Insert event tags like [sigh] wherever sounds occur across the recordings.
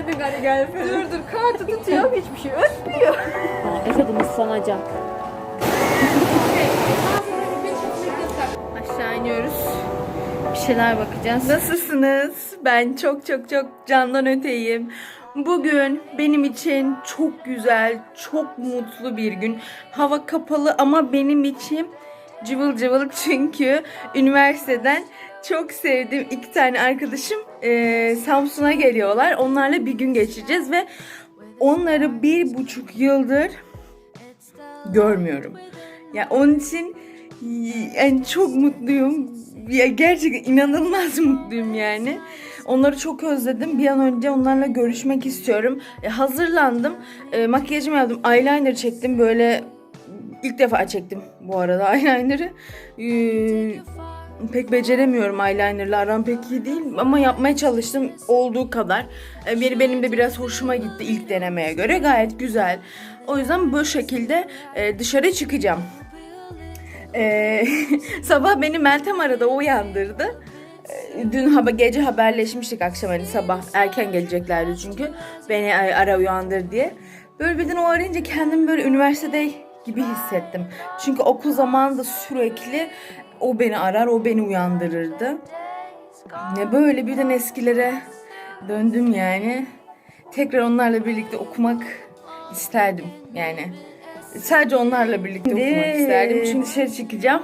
edin hadi gelsin. Dur dur kartı tutuyor hiçbir şey ötmüyor. Efendim ıslanacak. Aşağı iniyoruz. Bir şeyler bakacağız. Nasılsınız? Ben çok çok çok candan öteyim. Bugün benim için çok güzel, çok mutlu bir gün. Hava kapalı ama benim için cıvıl cıvıl çünkü üniversiteden çok sevdiğim iki tane arkadaşım eee, Samsun'a geliyorlar. Onlarla bir gün geçireceğiz ve onları bir buçuk yıldır görmüyorum. Ya onun için yani çok mutluyum. Ya gerçekten inanılmaz [laughs] mutluyum yani. Onları çok özledim. Bir an önce onlarla görüşmek istiyorum. E, hazırlandım. E, makyajımı yaptım. Eyeliner çektim. Böyle ilk defa çektim bu arada eyeliner'ı. E, pek beceremiyorum eyeliner'la aram pek iyi değil ama yapmaya çalıştım olduğu kadar. E, biri benim de biraz hoşuma gitti ilk denemeye göre. Gayet güzel. O yüzden bu şekilde e, dışarı çıkacağım. E, [laughs] sabah beni Meltem arada uyandırdı. Dün haba gece haberleşmiştik akşam hani sabah erken geleceklerdi çünkü beni ara uyandır diye. Böyle birden o arayınca kendimi böyle üniversitede gibi hissettim. Çünkü okul zamanında sürekli o beni arar, o beni uyandırırdı. Ne böyle birden eskilere döndüm yani. Tekrar onlarla birlikte okumak isterdim yani. Sadece onlarla birlikte okumak Evet. isterdim. Şimdi dışarı çıkacağım.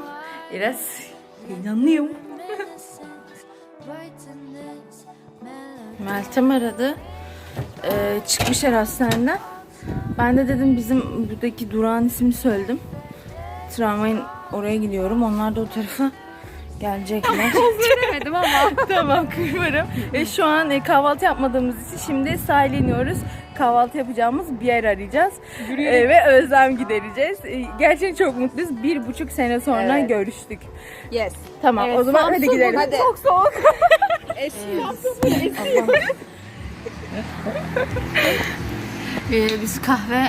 Biraz heyecanlıyım. [laughs] Meltem aradı. Ee, çıkmışlar hastaneden. Ben de dedim bizim buradaki durağın ismini söyledim. Tramvayın oraya gidiyorum. Onlar da o tarafa gelecekler. [laughs] Demedim ama. [laughs] tamam kırmarım. E, şu an e, kahvaltı yapmadığımız için şimdi sahile iniyoruz. Kahvaltı yapacağımız bir yer arayacağız. E, ve özlem gidereceğiz. E, gerçekten çok mutluyuz. Bir buçuk sene sonra Evet. görüştük. Yes. Tamam Evet, o zaman hadi Samsun gidelim. bu, hadi. Çok soğuk. [laughs] Ee, biz kahve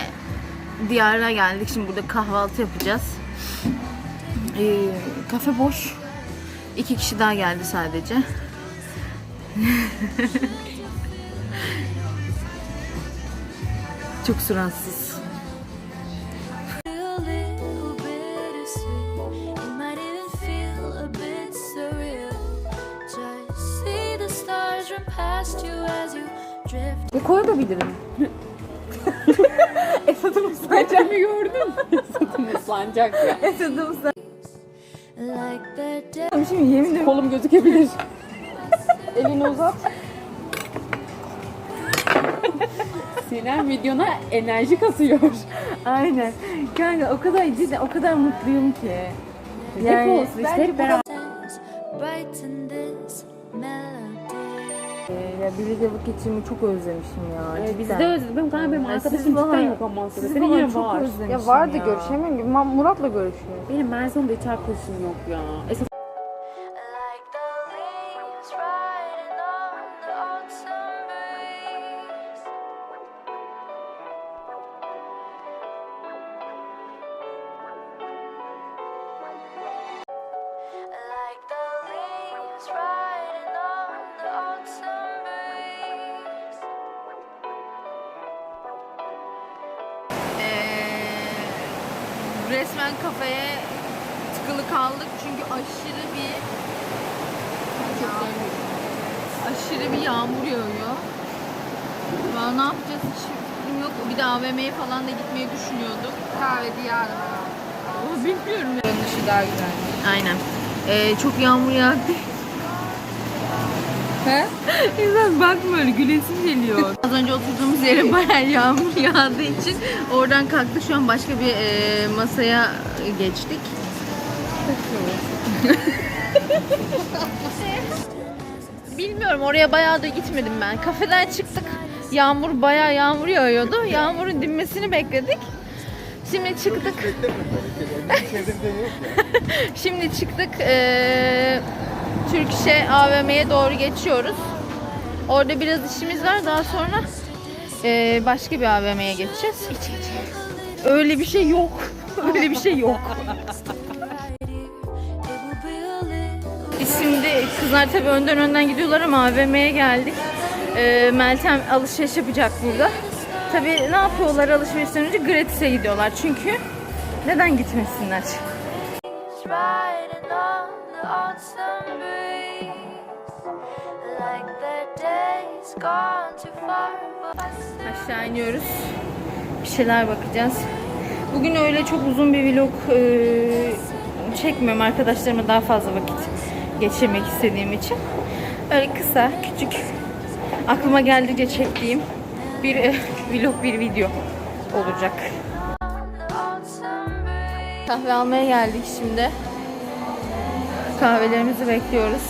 diyarına geldik. Şimdi burada kahvaltı yapacağız. Ee, kafe boş. İki kişi daha geldi sadece. [laughs] Çok suratsız. Bu koyabilirim. [laughs] Esad'ım Geçen gördün. Satın ıslanacak ya. Esad'ım day. Şimdi yemin ederim. Kolum gözükebilir. [laughs] Elini uzat. Sinem videona enerji kasıyor. Aynen. Kanka o kadar cidden o kadar mutluyum ki. hep olsun işte hep beraber. Brighten this melody. Ee, Ya birlikte vakit geçirmeyi çok özlemişim ya. Ee, cidden. Biz de özledik. Benim kanka benim Ya arkadaşım siz falan- cidden yok siz Senin falan yine çok var. özlemişim Ya vardı ya. görüşemiyorum gibi. Ben Murat'la görüşüyorum. Benim Mersin'de hiç arkadaşım yok ya. Esas resmen kafeye tıkılı kaldık çünkü aşırı bir aşırı bir yağmur yağıyor. Valla ne yapacağız hiç fikrim yok. Bir de AVM'ye falan da gitmeyi düşünüyorduk. Kahve diyarı. Bilmiyorum. Dışı daha güzel. Aynen. Ee, çok yağmur yağdı. He? İnsan bakma öyle gülesim geliyor. [laughs] Az önce oturduğumuz yere bayağı yağmur yağdığı için oradan kalktı. Şu an başka bir e, masaya geçtik. [laughs] Bilmiyorum oraya bayağı da gitmedim ben. Kafeden çıktık. Yağmur bayağı yağmur yağıyordu. Yağmurun dinmesini bekledik. Şimdi çıktık. [laughs] Şimdi çıktık. Eee Türkşe AVM'ye doğru geçiyoruz. Orada biraz işimiz var. Daha sonra eee, başka bir AVM'ye geçeceğiz. Öyle bir şey yok. [laughs] Öyle bir şey yok. Şimdi kızlar tabii önden önden gidiyorlar ama AVM'ye geldik. Ee, Meltem alışveriş yapacak burada. Tabii ne yapıyorlar alışverişten önce gratis'e gidiyorlar. Çünkü neden gitmesinler? The autumn breeze, like the days gone too far. But Aşağı iniyoruz. Bir şeyler bakacağız. Bugün öyle çok uzun bir vlog e, çekmiyorum. Arkadaşlarıma daha fazla vakit geçirmek istediğim için. Öyle kısa, küçük, aklıma geldikçe çektiğim bir e, vlog, bir video olacak. Kahve almaya geldik şimdi. Kahvelerimizi bekliyoruz.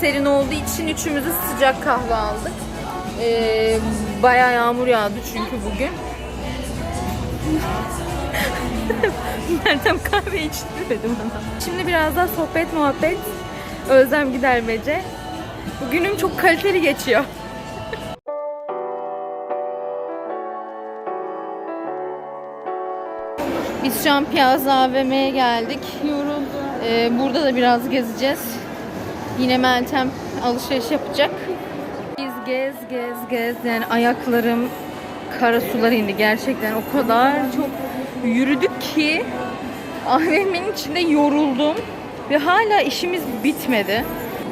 Serin olduğu için üçümüzü sıcak kahve aldık. Ee, bayağı yağmur yağdı çünkü bugün. [laughs] Meltem kahve içtirmedim bana. Şimdi biraz daha sohbet muhabbet, özlem gidermece. Bugünüm çok kaliteli geçiyor. Biz şu an Piazza AVM'ye geldik. Ee, burada da biraz gezeceğiz. Yine Meltem alışveriş yapacak. Biz gez gez gez yani ayaklarım kara sular indi gerçekten o kadar çok yürüdük ki AVM'nin içinde yoruldum ve hala işimiz bitmedi.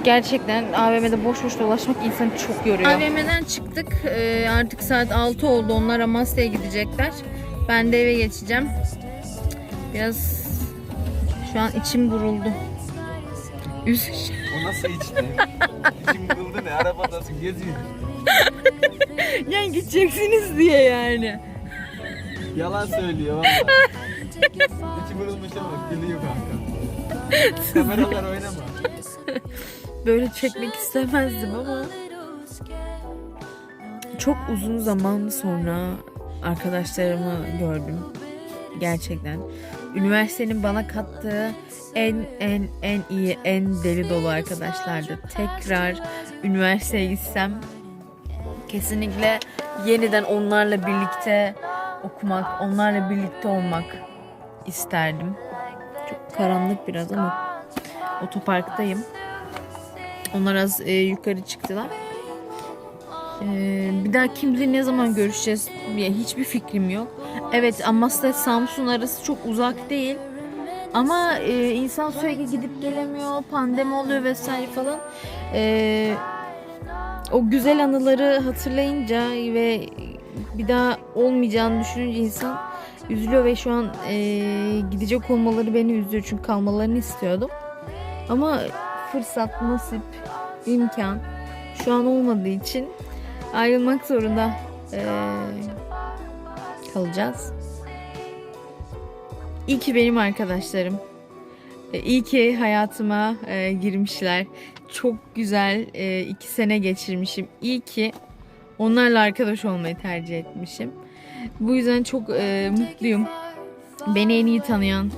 Gerçekten AVM'de boş boş dolaşmak insanı çok yoruyor. AVM'den çıktık. Ee, artık saat 6 oldu. Onlar Amasya'ya gidecekler. Ben de eve geçeceğim. Biraz şu an içim buruldu. Üz O nasıl içti? İçim kırıldı ne? Arabadasın geziyor. [laughs] yani gideceksiniz diye yani. Yalan söylüyor valla. İçim kırılmış ama gülüyor kanka. Kameralar oynama. Böyle çekmek istemezdim ama çok uzun zaman sonra arkadaşlarımı gördüm. Gerçekten. Üniversitenin bana kattığı en en en iyi, en deli dolu arkadaşlardı. Tekrar üniversiteye gitsem kesinlikle yeniden onlarla birlikte okumak, onlarla birlikte olmak isterdim. Çok karanlık biraz ama otoparktayım. Onlar az e, yukarı çıktılar. E, bir daha kim bilir ne zaman görüşeceğiz ya hiçbir fikrim yok. Evet Amasya Samsun arası çok uzak değil. Ama e, insan sürekli gidip gelemiyor, pandemi oluyor vesaire falan. E, o güzel anıları hatırlayınca ve bir daha olmayacağını düşününce insan üzülüyor ve şu an e, gidecek olmaları beni üzüyor çünkü kalmalarını istiyordum. Ama fırsat, nasip, imkan şu an olmadığı için ayrılmak zorunda eee, kalacağız. İyi ki benim arkadaşlarım. E, İyi ki hayatıma e, girmişler. Çok güzel e, iki sene geçirmişim. İyi ki onlarla arkadaş olmayı tercih etmişim. Bu yüzden çok e, mutluyum. Beni en iyi tanıyan,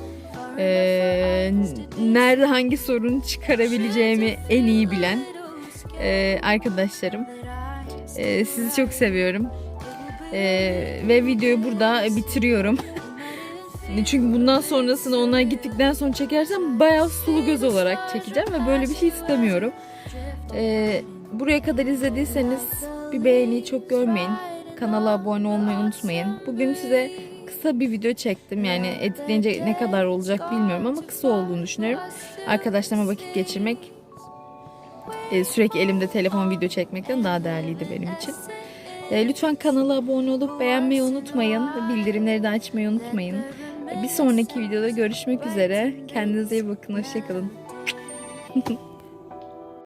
e, nerede hangi sorun çıkarabileceğimi en iyi bilen e, arkadaşlarım. E, sizi çok seviyorum. E, ve videoyu burada bitiriyorum. Çünkü bundan sonrasını onlar gittikten sonra çekersem bayağı sulu göz olarak çekeceğim ve böyle bir şey istemiyorum. E, buraya kadar izlediyseniz bir beğeni çok görmeyin. Kanala abone olmayı unutmayın. Bugün size kısa bir video çektim. Yani editleyince ne kadar olacak bilmiyorum ama kısa olduğunu düşünüyorum. Arkadaşlarıma vakit geçirmek e, sürekli elimde telefon video çekmekten daha değerliydi benim için. E, lütfen kanala abone olup beğenmeyi unutmayın. Bildirimleri de açmayı unutmayın. Bir sonraki videoda görüşmek üzere. Kendinize iyi bakın. Hoşçakalın. [laughs]